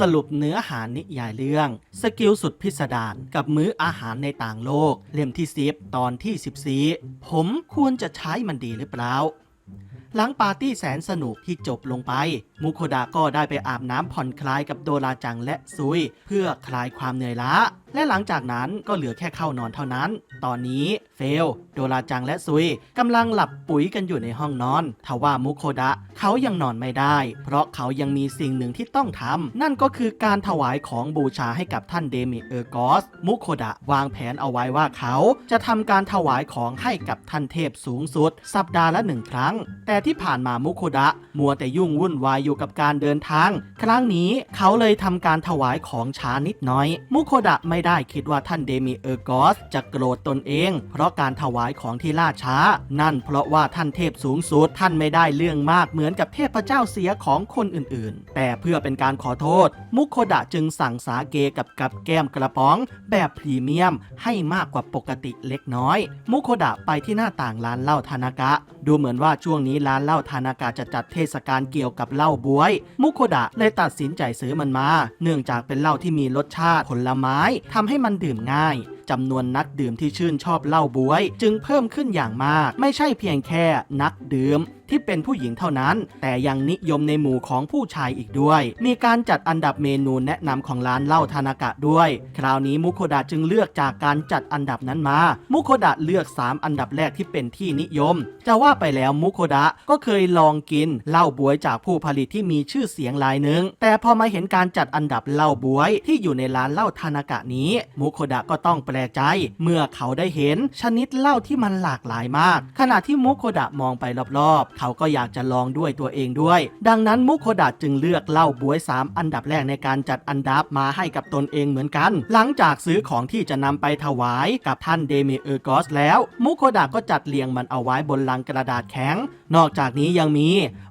สรุปเนื้อหานิยายเรื่อง สกิลสุดพิสดารกับมื้ออาหารในต่างโลก เล่มที่สิบตอนที่ 14 ผมควรจะใช้มันดีหรือเปล่าหลังปาร์ตี้แสนสนุกที่จบลงไป มุโคดะก็ได้ไปอาบน้ำผ่อนคลายกับโดราจังและซุย เพื่อคลายความเหนื่อยล้า และหลังจากนั้นก็เหลือแค่เข้านอนเท่านั้น ตอนนี้เฟล โดราจังและซุยกำลังหลับปุ๋ยกันอยู่ในห้องนอนทว่ามุโคดะเขายังนอนไม่ได้ เพราะเขายังมีสิ่งหนึ่งที่ต้องทำนั่นก็คือการถวายของบูชาให้กับท่านเดมิเออร์กอส มุโคดะวางแผนเอาไว้ว่าเขาจะทำการถวายของให้กับท่านเทพสูงสุด สัปดาห์ละหนึ่งครั้ง แต่ที่ผ่านมามุโคดะมัวแต่ยุ่งวุ่นวายอยู่กับการเดินทาง ครั้งนี้เขาเลยทำการถวายของช้านิดน้อย มุโคดะไม่ได้คิดว่าท่านเดมิเออร์กอสจะโกรธตนเอง เพราะการถวายของที่ล่าช้า นั่นเพราะว่าท่านเทพสูงสุดท่านไม่ได้เรื่องมากเหมือนกับเทพเจ้าเสียของคนอื่นๆ แต่เพื่อเป็นการขอโทษ มุโคดะจึงสั่งสาเกกับกับแก้มกระป๋อง แบบพรีเมียมให้มากกว่าปกติเล็กน้อย มุโคดะไปที่หน้าต่างร้านเหล้าทานากะ ดูเหมือนว่าช่วงนี้ร้านเหล้าทานากะจะจัดเทศกาลเกี่ยวกับเหล้าบวย มุโคดะเลยตัดสินใจซื้อมันมา เนื่องจากเป็นเหล้าที่มีรสชาติผลไม้ทำให้มันดื่มง่ายจำนวนนักดื่มที่ชื่นชอบเหล้าบวย จึงเพิ่มขึ้นอย่างมาก ไม่ใช่เพียงแค่นักดื่มที่เป็นผู้หญิงเท่านั้น แต่ยังนิยมในหมู่ของผู้ชายอีกด้วย มีการจัดอันดับเมนูแนะนำของร้านเหล้าทานากะด้วย คราวนี้มุโคดะจึงเลือกจากการจัดอันดับนั้นมา มุโคดะเลือก 3 อันดับแรกที่เป็นที่นิยม จะว่าไปแล้วมุโคดะก็เคยลองกินเหล้าบวยจากผู้ผลิตที่มีชื่อเสียงรายหนึ่ง แต่พอมาเห็นการจัดอันดับเหล้าบวยที่อยู่ในร้านเหล้าทานากะนี้ มุโคดะก็ต้องแปลกใจ เมื่อเขาได้เห็นชนิดเหล้าที่มันหลากหลายมาก ขณะที่มุโคดะมองไปรอบๆเขาก็อยากจะลองด้วยตัวเองด้วย ดังนั้นมุโคดะจึงเลือกเหล้าบวย 3 อันดับแรกในการจัดอันดับมาให้กับตนเองเหมือนกัน หลังจากซื้อของที่จะนำไปถวายกับท่านเดเมเออร์กอสแล้ว มุโคดะก็จัดเรียงมันเอาไว้บนลังกระดาษแข็ง นอกจากนี้ยังมี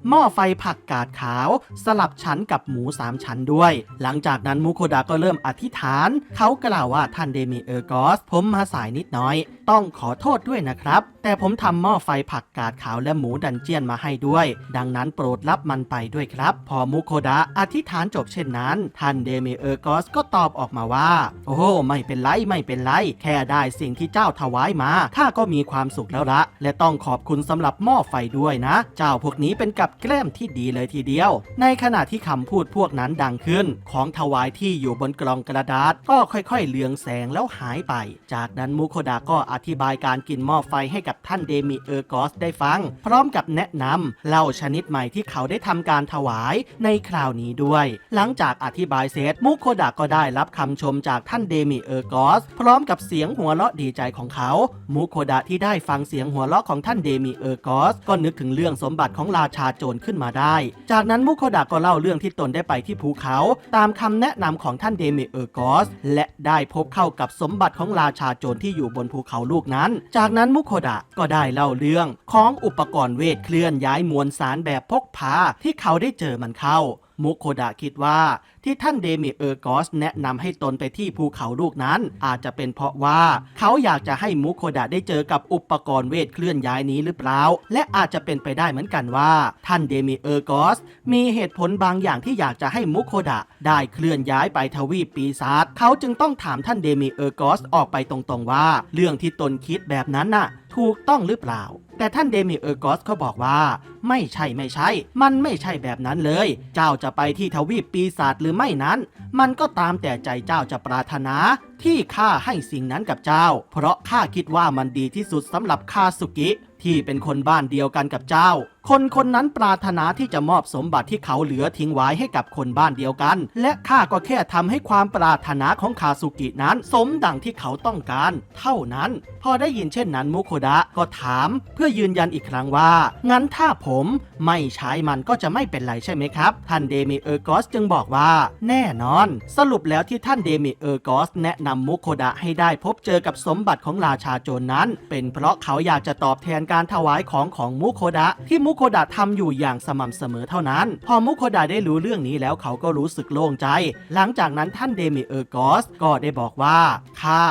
หม้อไฟผักกาดขาว สลับชั้นกับหมู3ชั้นด้วย หลังจากนั้นมุโคดะก็เริ่มอธิษฐาน เขากล่าวว่าท่านเดมิเออร์กอส ผมมาสายนิดน้อย ต้องขอโทษด้วยนะครับ แต่ผมทำหม้อไฟผักกาดขาวและหมูดันเจียนมาให้ด้วย ดังนั้นโปรดรับมันไปด้วยครับ พอมุโคดะอธิษฐานจบเช่นนั้น ท่านเดมิเออร์กอสก็ตอบออกมาว่า โอ้ไม่เป็นไรไม่เป็นไร แค่ได้สิ่งที่เจ้าถวายมาข้าก็มีความสุขแล้วละ และต้องขอบคุณสำหรับหม้อไฟด้วยนะ เจ้าพวกนี้เป็นกับแกล้มที่ดีเลยทีเดียว ในขณะที่คำพูดพวกนั้นดังขึ้น ของถวายที่อยู่บนกล่องกระดาษ ก็ค่อยๆ เลืองแสงแล้วหายไป จากนั้นมุโคดะก็อธิบายการกินหม้อไฟให้กับท่านเดมิเออร์กอสได้ฟัง พร้อมกับแนะนำเหล้าชนิดใหม่ที่เขาได้ทำการถวายในคราวนี้ด้วย หลังจากอธิบายเสร็จมุโคดะก็ได้รับคำชมจากท่านเดมิเออร์กอสพร้อมกับเสียงหัวเราะดีใจของเขา มุโคดะที่ได้ฟังเสียงหัวเราะของท่านเดมิเออร์กอสก็นึกถึงเรื่องสมบัติของราชาโจรขึ้นมาได้ จากนั้นมุโคดะก็เล่าเรื่องที่ตนได้ไปที่ภูเขา ตามคำแนะนำของท่านเดเมเออร์กอส และได้พบเข้ากับสมบัติของราชาโจรที่อยู่บนภูเขาลูกนั้น จากนั้นมุโคดะก็ได้เล่าเรื่องของอุปกรณ์เวทเคลื่อนย้ายมวลสารแบบพกพาที่เขาได้เจอมันเข้า มุโคดะคิดว่า ที่ท่านเดมิเออร์กอสแนะนำให้ตนไปที่ภูเขาลูกนั้น อาจจะเป็นเพราะว่า เขาอยากจะให้มุโคดะได้เจอกับอุปกรณ์เวทเคลื่อนย้ายนี้หรือเปล่า และอาจจะเป็นไปได้เหมือนกันว่า ท่านเดมิเออร์กอสมีเหตุผลบางอย่างที่อยากจะให้มุโคดะได้เคลื่อนย้ายไปทวีปปีศาจเขาจึงต้องถามท่านเดมิเออร์กอสออกไปตรงๆว่า เรื่องที่ตนคิดแบบนั้นน่ะ ถูกต้องหรือเปล่า แต่ท่านเดมิเออร์กอสเขาบอกว่า ไม่ใช่ไม่ใช่ มันไม่ใช่แบบนั้นเลย เจ้าจะไปที่ทวีปปีศาจหรือไม่นั้น มันก็ตามแต่ใจเจ้าจะปรารถนาที่ข้าให้สิ่งนั้นกับเจ้า เพราะข้าคิดว่ามันดีที่สุดสำหรับคาสุกิ ที่เป็นคนบ้านเดียวกันกับเจ้า คนคนนั้นปรารถนาที่จะมอบสมบัติที่เขาเหลือทิ้งไว้ให้กับคนบ้านเดียวกัน และข้าก็แค่ทำให้ความปรารถนาของคาสุกินั้น สมดังที่เขาต้องการ เท่านั้น พอได้ยินเช่นนั้นมุโคดะก็ถาม เพื่อยืนยันอีกครั้งว่า งั้นถ้าผมไม่ใช้มันก็จะไม่เป็นไรใช่ไหมครับ ท่านเดมิเออร์กอสจึงบอกว่า แน่นอน สรุปแล้วที่ท่านเดมิเออร์กอสแนะนำมุโคดะให้ได้พบเจอกับสมบัติของราชาโจรนั้น เป็นเพราะเขาอยากจะตอบแทนการถวายของของมุโคดะที่มุโคดะทำอยู่อย่างสม่ำเสมอเท่านั้น พอมุโคดะได้รู้เรื่องนี้แล้วเขาก็รู้สึกโล่งใจ หลังจากนั้นท่านเดมิเออร์กอสก็ได้บอกว่าข้า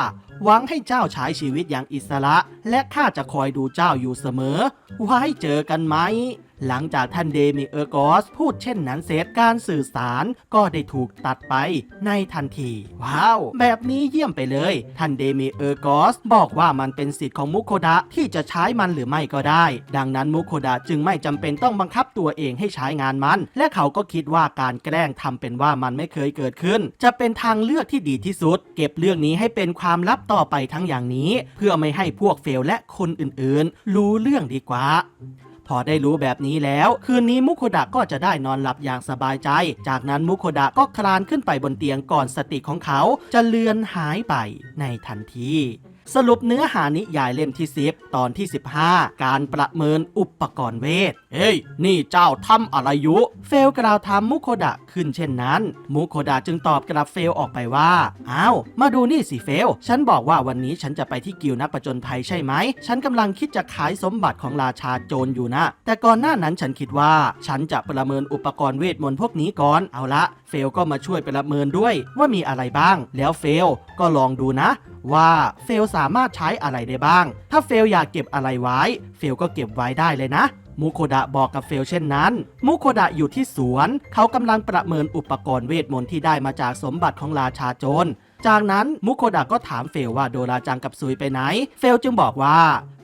หวังให้เจ้าใช้ชีวิตอย่างอิสระ และข้าจะคอยดูเจ้าอยู่เสมอ ไว้เจอกันไหม หลังจากท่านเดมิเออร์กอสพูดเช่นนั้นเสร็จการสื่อสารก็ได้ถูกตัดไปในทันที ว้าว แบบนี้เยี่ยมไปเลย ท่านเดมิเออร์กอสบอกว่ามันเป็นสิทธิ์ของมุโคดะที่จะใช้มันหรือไม่ก็ได้ ดังนั้นมุโคดะจึงไม่จำเป็นต้องบังคับตัวเองให้ใช้งานมัน และเขาก็คิดว่าการแกล้งทำเป็นว่ามันไม่เคยเกิดขึ้น จะเป็นทางเลือกที่ดีที่สุด เก็บเรื่องนี้ให้เป็นความลับต่อไปทั้งอย่างนี้ เพื่อไม่ให้พวกเฟลและคนอื่นๆ รู้เรื่องดีกว่า พอได้รู้แบบนี้แล้ว คืนนี้มุโคดะก็จะได้นอนหลับอย่างสบายใจ จากนั้นมุโคดะก็คลานขึ้นไปบนเตียงก่อนสติของเขาจะเลือนหายไปในทันที สรุปเนื้อหานิยายเล่มที่ 10 ตอนที่ 15 การประเมินอุปกรณ์เวท เฮ้ย นี่เจ้าทำอะไรอยู่เฟลกล่าวถามมุโคดะขึ้นเช่นนั้น มุโคดะจึงตอบกลับเฟลออกไปว่า อ้าว มาดูนี่สิเฟล ฉันบอกว่าวันนี้ฉันจะไปที่กิวนักประจนภัยใช่ไหม ฉันกำลังคิดจะขายสมบัติของราชาโจรอยู่นะ แต่ก่อนหน้านั้นฉันคิดว่า ฉันจะประเมินอุปกรณ์เวทมนต์พวกนี้ก่อน เอาละ เฟลก็มาช่วยประเมินด้วยว่ามีอะไรบ้าง แล้วเฟลก็ลองดูนะ ว่าเฟลสามารถใช้อะไรได้บ้าง ถ้าเฟลอยากเก็บอะไรไว้ เฟลก็เก็บไว้ได้เลยนะมุโคดะบอกกับเฟลเช่นนั้น มุโคดะอยู่ที่สวน เขากำลังประเมินอุปกรณ์เวทมนต์ที่ได้มาจากสมบัติของราชาโจร จากนั้นมุโคดะก็ถามเฟลว่าโดราจังกับซุยไปไหน เฟลจึงบอกว่า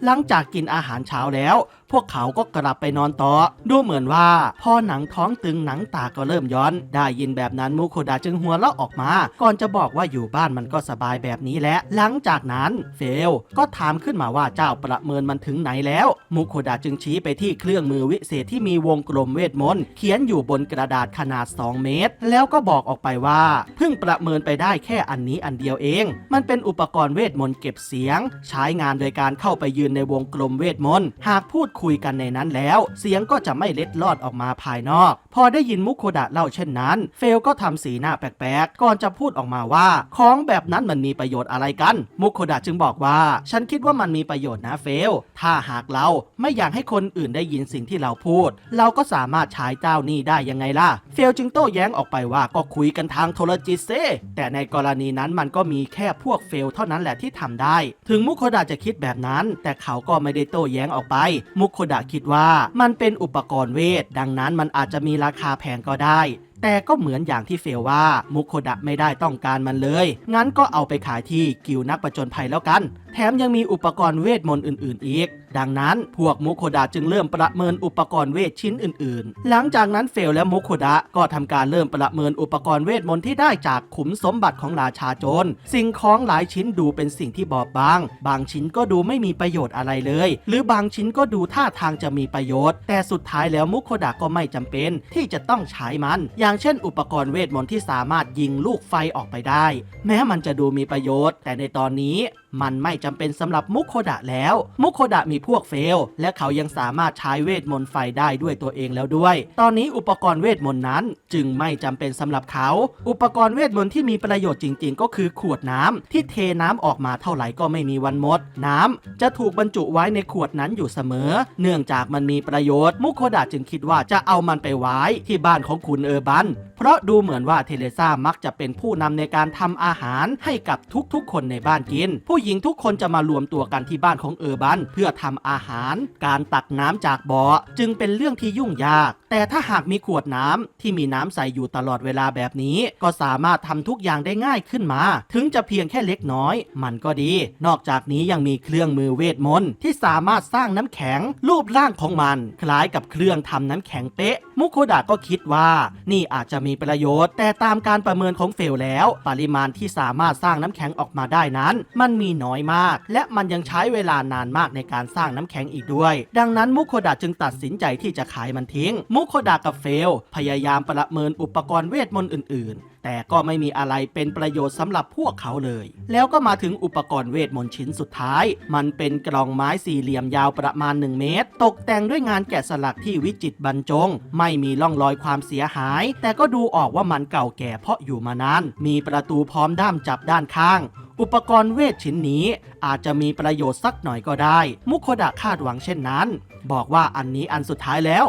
หลังจากกินอาหารเช้าแล้ว พวกเขาก็กลับไปนอนต่อ ดูเหมือนว่า พอหนังท้องตึงหนังตาก็เริ่มย้อน ได้ยินแบบนั้นมุโคดะจึงหัวเราะออกมา ก่อนจะบอกว่าอยู่บ้านมันก็สบายแบบนี้แหละ หลังจากนั้นเฟลก็ถามขึ้นมาว่าเจ้าประเมินมันถึงไหนแล้วมุโคดะจึงชี้ไปที่เครื่องมือวิเศษที่มีวงกลมเวทมนต์เขียนอยู่บนกระดาษขนาด 2 เมตร แล้วก็บอกออกไปว่า เพิ่งประเมินไปได้แค่อันนี้อันเดียวเอง มันเป็นอุปกรณ์เวทมนต์เก็บเสียง ใช้งานโดยการเข้าไปยืนในวงกลมเวทมนต์หากพูดคุยกันในนั้นแล้ว เสียงก็จะไม่เล็ดลอดออกมาภายนอก พอได้ยินมุโคดะเล่าเช่นนั้น เฟลก็ทำสีหน้าแปลกๆ ก่อนจะพูดออกมาว่า ของแบบนั้นมันมีประโยชน์อะไรกัน มุโคดะจึงบอกว่า ฉันคิดว่ามันมีประโยชน์นะเฟล ถ้าหากเราไม่อยากให้คนอื่นได้ยินสิ่งที่เราพูด เราก็สามารถใช้เจ้านี่ได้ยังไงล่ะ เฟลจึงโต้แย้งออกไปว่าก็คุยกันทางโทรจิตเซแต่ในกรณีนั้นมันก็มีแค่พวกเฟลเท่านั้นแหละที่ทำได้ ถึงมุโคดะจะคิดแบบนั้น แต่เขาก็ไม่ได้โต้แย้งออกไป มุโคดะคิดว่ามันเป็นอุปกรณ์เวท ดังนั้นมันอาจจะมีราคาแพงก็ได้แต่ก็เหมือนอย่างที่เฟลว่ามุโคดะไม่ได้ต้องการมันเลย งั้นก็เอาไปขายที่กิวนักประจนภัยแล้วกันแถมยังมีอุปกรณ์เวทมนต์อื่น ๆ อีก ดังนั้นพวกมุโคดะจึงเริ่มประเมินอุปกรณ์เวทชิ้นอื่น ๆ หลังจากนั้นเฟลและมุโคดะก็ทำการเริ่มประเมินอุปกรณ์เวทมนต์ที่ได้จากขุมสมบัติของราชาโจร สิ่งของหลายชิ้นดูเป็นสิ่งที่บอบบาง บางชิ้นก็ดูไม่มีประโยชน์อะไรเลย หรือบางชิ้นก็ดูท่าทางจะมีประโยชน์ แต่สุดท้ายแล้วมุโคดะก็ไม่จำเป็นที่จะต้องใช้มัน อย่างเช่น อุปกรณ์เวทมนต์ที่สามารถยิงลูกไฟออกไปได้ แม้มันจะดูมีประโยชน์ แต่ในตอนนี้มันไม่จำเป็นสำหรับมุคโคดะแล้ว มุคโคดะมีพวกเฟล และเขายังสามารถใช้เวทมนต์ไฟได้ด้วยตัวเองแล้วด้วย ตอนนี้อุปกรณ์เวทมนต์นั้น จึงไม่จำเป็นสำหรับเขา อุปกรณ์เวทมนต์ที่มีประโยชน์จริง ๆ ก็คือขวดน้ำที่เทน้ำออกมาเท่าไหร่ก็ไม่มีวันหมด น้ำจะถูกบรรจุไว้ในขวดนั้นอยู่เสมอ เนื่องจากมันมีประโยชน์ มุคโคดะจึงคิดว่าจะเอามันไปไว้ที่บ้านของคุณเออร์บัน เพราะดูเหมือนว่าเทเลซ่ามักจะเป็นผู้นำในการทำอาหารให้กับทุกๆ คนในบ้านกิน ผู้หญิงทุกคนนจะมารวมตัวกันที่บ้านของเออร์บันเพื่อทำอาหาร การตักน้ำจากบ่อจึงเป็นเรื่องที่ยุ่งยากแต่ถ้าหากมีขวดน้ำที่มีน้ำใส่อยู่ตลอดเวลาแบบนี้ ก็สามารถทำทุกอย่างได้ง่ายขึ้นมา ถึงจะเพียงแค่เล็กน้อย มันก็ดี นอกจากนี้ยังมีเครื่องมือเวทมนต์ที่สามารถสร้างน้ำแข็ง รูปร่างของมัน คล้ายกับเครื่องทำน้ำแข็งเป๊ะ มุโคดะก็คิดว่า นี่อาจจะมีประโยชน์ แต่ตามการประเมินของเฟลแล้ว ปริมาณที่สามารถสร้างน้ำแข็งออกมาได้นั้น มันมีน้อยมาก และมันยังใช้เวลานานมากในการสร้างน้ำแข็งอีกด้วย ดังนั้นมุโคดะจึงตัดสินใจที่จะขายมันทิ้งมุโคดะกับเฟล พยายามประเมินอุปกรณ์เวทมนต์อื่น ๆ แต่ก็ไม่มีอะไรเป็นประโยชน์สำหรับพวกเขาเลย แล้วก็มาถึงอุปกรณ์เวทมนต์ชิ้นสุดท้าย มันเป็นกล่องไม้สี่เหลี่ยมยาวประมาณ 1 เมตร ตกแต่งด้วยงานแกะสลักที่วิจิตรบรรจง ไม่มีร่องรอยความเสียหาย แต่ก็ดูออกว่ามันเก่าแก่เพราะอยู่มานาน มีประตูพร้อมด้ามจับด้านข้างอุปกรณ์เวทชิ้นนี้อาจจะมีประโยชน์สักหน่อยก็ได้ มุโคดะคาดหวังเช่นนั้น บอกว่าอันนี้อันสุดท้ายแล้ว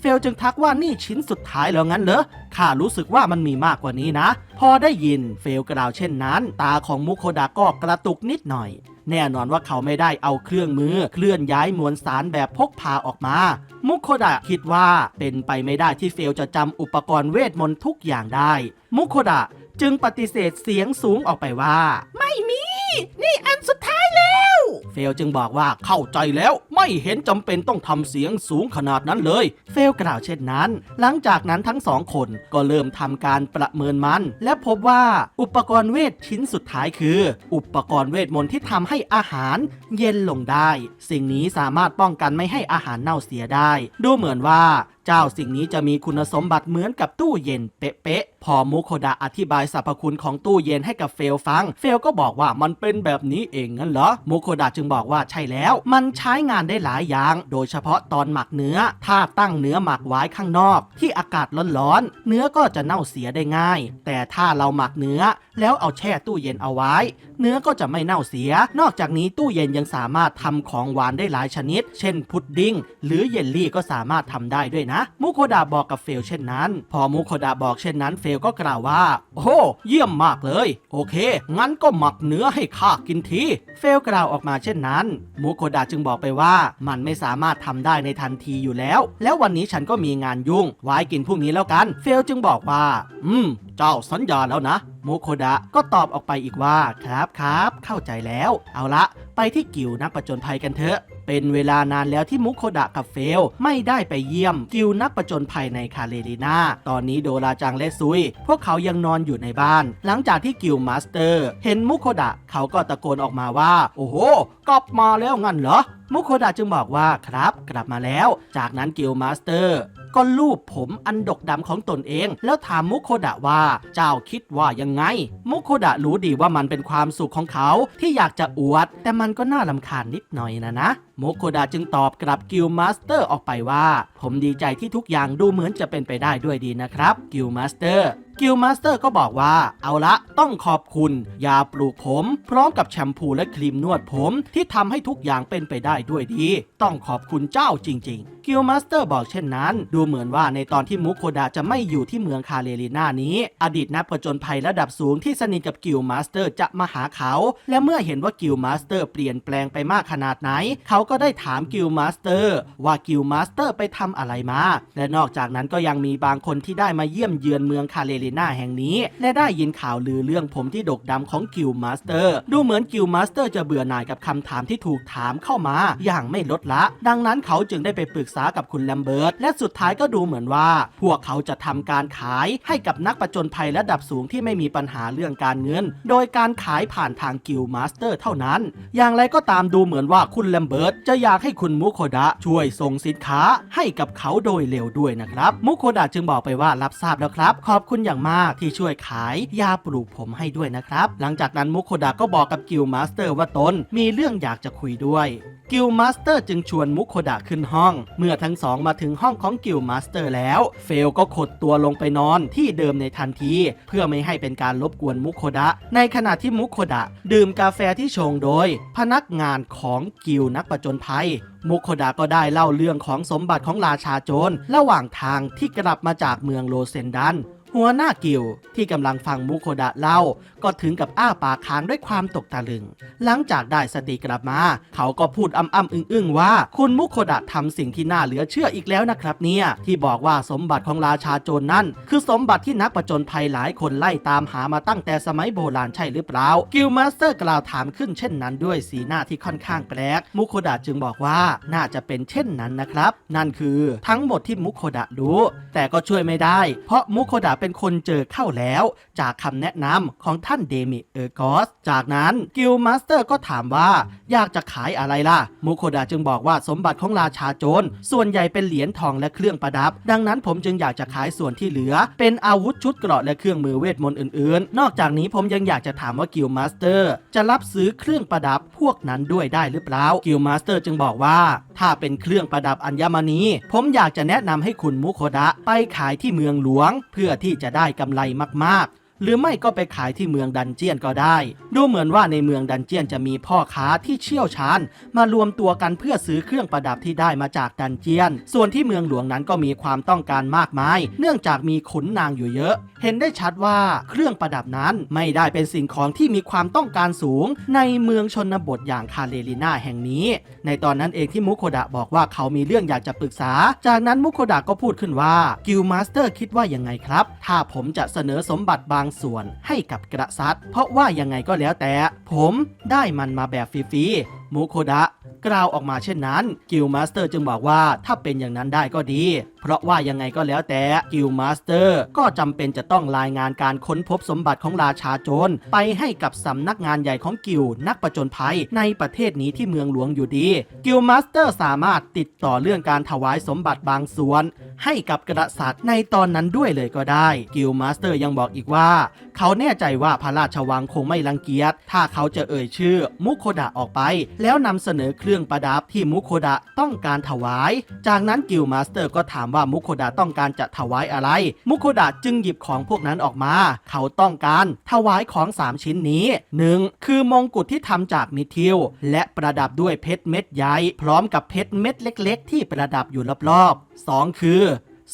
เฟลจึงทักว่านี่ชิ้นสุดท้ายแล้วงั้นเหรอข้ารู้สึกว่ามันมีมากกว่านี้นะ พอได้ยินเฟลกล่าวเช่นนั้น ตาของมุโคดะก็กระตุกนิดหน่อย แน่นอนว่าเขาไม่ได้เอาเครื่องมือ เคลื่อนย้ายมวลสารแบบพกพาออกมา มุโคดะคิดว่าเป็นไปไม่ได้ที่เฟลจะจำอุปกรณ์เวทมนต์ทุกอย่างได้ มุโคดะจึงปฏิเสธเสียงสูงออกไปว่า ไม่มี นี่อันสุดท้ายแล้ว เฟลจึงบอกว่าเข้าใจแล้ว ไม่เห็นจำเป็นต้องทำเสียงสูงขนาดนั้นเลย เฟลกล่าวเช่นนั้น หลังจากนั้นทั้งสองคนก็เริ่มทำการประเมินมัน และพบว่าอุปกรณ์เวทชิ้นสุดท้ายคือ อุปกรณ์เวทมนต์ที่ทำให้อาหารเย็นลงได้ สิ่งนี้สามารถป้องกันไม่ให้อาหารเน่าเสียได้ ดูเหมือนว่าเจ้าสิ่งนี้จะมีคุณสมบัติเหมือนกับตู้เย็นเป๊ะๆ พอมุโคดะอธิบายสรรพคุณของตู้เย็นให้กับเฟลฟัง เฟลก็บอกว่ามันเป็นแบบนี้เองงั้นเหรอ มุโคดะจึงบอกว่าใช่แล้ว มันใช้งานได้หลายอย่าง โดยเฉพาะตอนหมักเนื้อ ถ้าตั้งเนื้อหมักไว้ข้างนอก ที่อากาศร้อนๆ เนื้อก็จะเน่าเสียได้ง่าย แต่ถ้าเราหมักเนื้อ แล้วเอาแช่ตู้เย็นเอาไว้ เนื้อก็จะไม่เน่าเสีย นอกจากนี้ตู้เย็นยังสามารถทำของหวานได้หลายชนิด เช่นพุดดิ้งหรือเยลลี่ก็สามารถทำได้ด้วยนะมุโคดะบอกกับเฟลเช่นนั้น พอมุโคดะบอกเช่นนั้น เฟลก็กล่าวว่า โอ้เยี่ยมมากเลย โอเค งั้นก็หมักเนื้อให้ข้ากินที เฟลกล่าวออกมาเช่นนั้น มุโคดะจึงบอกไปว่า มันไม่สามารถทำได้ในทันทีอยู่แล้ว แล้ววันนี้ฉันก็มีงานยุ่ง ไว้กินพรุ่งนี้แล้วกัน เฟลจึงบอกว่า อืม เจ้าสัญญาแล้วนะมุโคดะก็ตอบออกไปอีกว่า ครับครับ เข้าใจแล้ว เอาละ ไปที่กิวนักประจนภัยกันเถอะ เป็นเวลานานแล้วที่มุโคดะกับเฟล ไม่ได้ไปเยี่ยม กิวนักประจนภัยในคาเลรีนาตอนนี้โดราจังและซุย พวกเขายังนอนอยู่ในบ้าน หลังจากที่กิวมาสเตอร์ เห็นมุโคดะเขาก็ตะโกนออกมาว่า โอ้โห กลับมาแล้วงั้นเหรอ มุโคดะจึงบอกว่าครับ กลับมาแล้ว จากนั้นกิลมาสเตอร์ก็ลูบผมอันดกดำของตนเอง แล้วถามมุโคดะว่าเจ้าคิดว่ายังไง มุโคดะรู้ดีว่ามันเป็นความสุขของเขาที่อยากจะอวด แต่มันก็น่าลำคาญนิดหน่อยนะนะมุโคดะจึงตอบกลับกิลมาสเตอร์ออกไปว่า ผมดีใจที่ทุกอย่างดูเหมือนจะเป็นไปได้ด้วยดีนะครับกิลมาสเตอร์ กิลมาสเตอร์ก็บอกว่า เอาละต้องขอบคุณยาปลูกผม พร้อมกับแชมพูและครีมนวดผม ที่ทำให้ทุกอย่างเป็นไปได้ด้วยดี ต้องขอบคุณเจ้าจริง ๆ กิลมาสเตอร์บอกเช่นนั้น ดูเหมือนว่าในตอนที่มุโคดะจะไม่อยู่ที่เมืองคาเรลีนานี้ อดีตนักผจญภัยระดับสูงที่สนิทกับกิลมาสเตอร์จะมาหาเขา และเมื่อเห็นว่ากิลมาสเตอร์เปลี่ยนแปลงไปมากขนาดไหน เขาก็ได้ถามกิลมาสเตอร์ว่ากิลมาสเตอร์ไปทำอะไรมา และนอกจากนั้นก็ยังมีบางคนที่ได้มาเยี่ยมเยือนเมืองคาเรลีนาแห่งนี้ และได้ยินข่าวลือเรื่องผมที่ดกดำของกิลมาสเตอร์ ดูเหมือนกิลมาสเตอร์จะเบื่อหน่ายกับคำถามที่ถูกถามเข้ามา อย่างไม่ลดละ ดังนั้นเขาจึงได้ไปปรึกษากับคุณแลมเบิร์ต และสุดท้ายก็ดูเหมือนว่า พวกเขาจะทำการขายให้กับนักประจนภัยระดับสูงที่ไม่มีปัญหาเรื่องการเงิน โดยการขายผ่านทางกิลมาสเตอร์เท่านั้น อย่างไรก็ตามดูเหมือนว่าคุณแลมเบิร์ตจะอยากให้คุณมุโคดะช่วยส่งสินค้าให้กับเขาโดยเร็วด้วยนะครับ มุโคดะจึงบอกไปว่ารับทราบแล้วครับ ขอบคุณอย่างมากที่ช่วยขายยาปลูกผมให้ด้วยนะครับ หลังจากนั้นมุโคดะก็บอกกับกิลมาสเตอร์ว่าตนมีเรื่องอยากจะคุยด้วยกิลมาสเตอร์จึงชวนมุโคดะขึ้นห้อง เมื่อทั้งสองมาถึงห้องของกิลมาสเตอร์แล้ว เฟลก็ขดตัวลงไปนอนที่เดิมในทันที เพื่อไม่ให้เป็นการรบกวนมุโคดะ ในขณะที่มุโคดะ ดื่มกาแฟที่ชงโดย พนักงานของกิลนักประจนภัยมุโคดะก็ได้เล่าเรื่องของสมบัติของราชาโจรระหว่างทางที่กลับมาจากเมืองโลเซนดัน หัวหน้ากิลที่กำลังฟังมุโคดะเล่า ก็ถึงกับอ้าปากค้างด้วยความตกตะลึง หลังจากได้สติกลับมา เขาก็พูดอ้ำอ้ำอึ้งอึ้งๆว่า คุณมุโคดะทำสิ่งที่น่าเหลือเชื่ออีกแล้วนะครับเนี่ย ที่บอกว่าสมบัติของราชาโจรนั่น คือสมบัติที่นักประจนภัยหลายคนไล่ตามหามาตั้งแต่สมัยโบราณใช่หรือเปล่า กิลมาสเตอร์กล่าวถามขึ้นเช่นนั้นด้วยสีหน้าที่ค่อนข้างแปลก มุโคดะจึงบอกว่าน่าจะเป็นเช่นนั้นนะครับ นั่นคือทั้งหมดที่มุโคดะรู้ แต่ก็ช่วยไม่ได้ เพราะมุโคดะเป็นคนเจอเข้าแล้ว จากคำแนะนำของท่านเดมิเออร์กอส จากนั้นกิลมาสเตอร์ก็ถามว่า อยากจะขายอะไรล่ะมุโคดะจึงบอกว่าสมบัติของราชาโจรส่วนใหญ่เป็นเหรียญทองและเครื่องประดับ ดังนั้นผมจึงอยากจะขายส่วนที่เหลือ เป็นอาวุธชุดเกราะและเครื่องมือเวทมนต์อื่นๆ นอกจากนี้ผมยังอยากจะถามว่ากิลมาสเตอร์จะรับซื้อเครื่องประดับพวกนั้นด้วยได้หรือเปล่ากิลมาสเตอร์จึงบอกว่า ถ้าเป็นเครื่องประดับอัญมณี ผมอยากจะแนะนำให้คุณมุโคดะไปขายที่เมืองหลวง เพื่อที่ที่จะได้กำไรมาก หรือไม่ก็ไปขายที่เมืองดันเจียนก็ได้ ดูเหมือนว่าในเมืองดันเจียนจะมีพ่อค้าที่เชี่ยวชาญ มารวมตัวกันเพื่อซื้อเครื่องประดับที่ได้มาจากดันเจียน ส่วนที่เมืองหลวงนั้นก็มีความต้องการมากมาย เนื่องจากมีขุนนางอยู่เยอะ เห็นได้ชัดว่าเครื่องประดับนั้นไม่ได้เป็นสิ่งของที่มีความต้องการสูง ในเมืองชนบทอย่างคาเลริน่าแห่งนี้ ในตอนนั้นเองที่มุโคดะบอกว่าเขามีเรื่องอยากจะปรึกษา จากนั้นมุโคดะก็พูดขึ้นว่ากิลมาสเตอร์คิดว่ายังไงครับ ถ้าผมจะเสนอสมบัติบางส่วนให้กับกษัตรเพราะว่ายังไงก็แล้วแต่ ผมได้มันมาแบบฟรีๆมุโคดะ กล่าวออกมาเช่นนั้น กิลมาสเตอร์จึงบอกว่าถ้าเป็นอย่างนั้นได้ก็ดี เพราะว่ายังไงก็แล้วแต่กิลมาสเตอร์ก็จำเป็นจะต้องรายงานการค้นพบสมบัติของราชาโจรไปให้กับสำนักงานใหญ่ของกิลนักประจนภัยในประเทศนี้ที่เมืองหลวงอยู่ดี กิลมาสเตอร์สามารถติดต่อเรื่องการถวายสมบัติบางส่วน ให้กับกษัตริย์ในตอนนั้นด้วยเลยก็ได้ กิลมาสเตอร์ยังบอกอีกว่า เขาแน่ใจว่าพระราชวังคงไม่รังเกียจ ถ้าเขาจะเอ่ยชื่อมุโคดะออกไป แล้วนำเสนอเครื่องประดับที่มุโคดะต้องการถวาย จากนั้นกิลมาสเตอร์ก็ถามว่ามุโคดะต้องการจะถวายอะไร มุโคดะจึงหยิบของพวกนั้นออกมา เขาต้องการถวายของ 3 ชิ้นนี้ 1. คือมงกุฎที่ทำจากมิทิลและประดับด้วยเพชรเม็ดใหญ่พร้อมกับเพชรเม็ดเล็ก ๆ ที่ประดับอยู่รอบๆ 2. คือ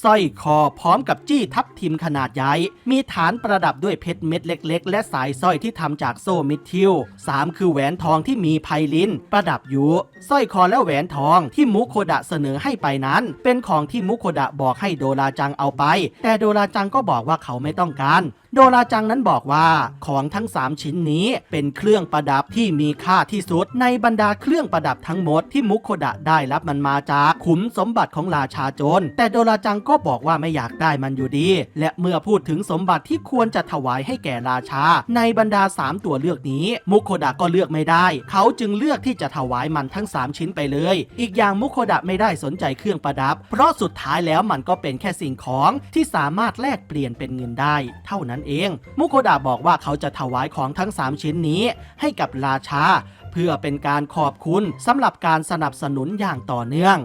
สร้อยคอพร้อมกับจี้ทับทิมขนาดใหญ่ มีฐานประดับด้วยเพชรเม็ดเล็ก ๆ และสายสร้อยที่ทำจากโซ่มิดทิล3คือแหวนทองที่มีไพลินประดับอยู่สร้อยคอและแหวนทองที่มุโคดะเสนอให้ไปนั้น เป็นของที่มุโคดะบอกให้โดราจังเอาไป แต่โดราจังก็บอกว่าเขาไม่ต้องการโดราจังนั้นบอกว่าของทั้ง 3 ชิ้นนี้เป็นเครื่องประดับที่มีค่าที่สุดในบรรดาเครื่องประดับทั้งหมดที่มุคโคดะได้รับมันมาจากขุมสมบัติของราชาโจรแต่โดราจังก็บอกว่าไม่อยากได้มันอยู่ดี และเมื่อพูดถึงสมบัติที่ควรจะถวายให้แก่ราชา ในบรรดา 3 ตัวเลือกนี้ มุคโคดะก็เลือกไม่ได้ เขาจึงเลือกที่จะถวายมันทั้ง 3 ชิ้นไปเลย อีกอย่างมุคโคดะไม่ได้สนใจเครื่องประดับ เพราะสุดท้ายแล้วมันก็เป็นแค่สิ่งของที่สามารถแลกเปลี่ยนเป็นเงินได้ เท่านั้นเอง มุโคดะบอกว่าเขาจะถวายของทั้ง 3 ชิ้นนี้ ให้กับราชา เพื่อเป็นการขอบคุณสำหรับการสนับสนุนอย่างต่อเนื่อง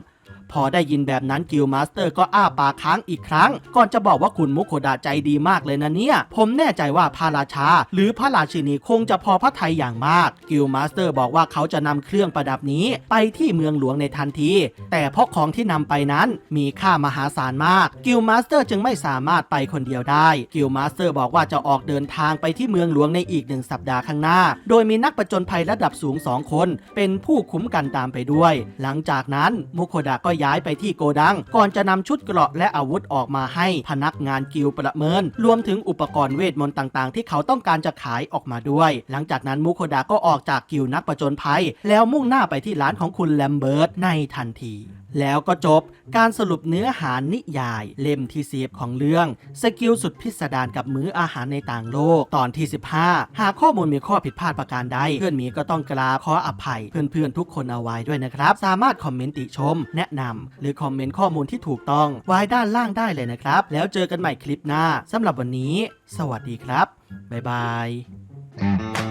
พอได้ยินแบบนั้นกิลมาสเตอร์ก็อ้าปากค้างอีกครั้ง ก่อนจะบอกว่าคุณมุโคดะใจดีมากเลยนะเนี่ย ผมแน่ใจว่าพระราชา หรือพระราชินีคงจะพอพระทัยอย่างมาก กิลมาสเตอร์บอกว่าเขาจะนำเครื่องประดับนี้ไปที่เมืองหลวงในทันที แต่เพราะของที่นำไปนั้นมีค่ามหาศาลมาก กิลมาสเตอร์จึงไม่สามารถไปคนเดียวได้ กิลมาสเตอร์บอกว่าจะออกเดินทางไปที่เมืองหลวงในอีกหนึ่งสัปดาห์ข้างหน้า โดยมีนักประจนภัยระดับสูงสองคน เป็นผู้คุ้มกันตามไปด้วย หลังจากนั้นมุโคดะก็ย้ายไปที่โกดัง ก่อนจะนำชุดเกราะและอาวุธออกมาให้พนักงานกิลประเมิน รวมถึงอุปกรณ์เวทมนต์ต่างๆ ที่เขาต้องการจะขายออกมาด้วย หลังจากนั้นมุโคดะก็ออกจากกิลนักประจนภัย แล้วมุ่งหน้าไปที่ร้านของคุณแลมเบิร์ตในทันที แล้วก็จบการสรุปเนื้อหานิยาย เล่มที่สิบของเรื่อง สกิลสุดพิสดารกับมื้ออาหารในต่างโลกตอนที่ 15 หากข้อมูลมีข้อผิดพลาดประการใด เพื่อนหมีก็ต้องกราบขออภัย เพื่อนๆทุกคนเอาไว้ด้วยนะครับ สามารถคอมเมนต์ติชม แนะนำหรือคอมเมนต์ข้อมูลที่ถูกต้อง ไว้ด้านล่างได้เลยนะครับ แล้วเจอกันใหม่คลิปหน้าสำหรับวันนี้ สวัสดีครับบ๊ายบาย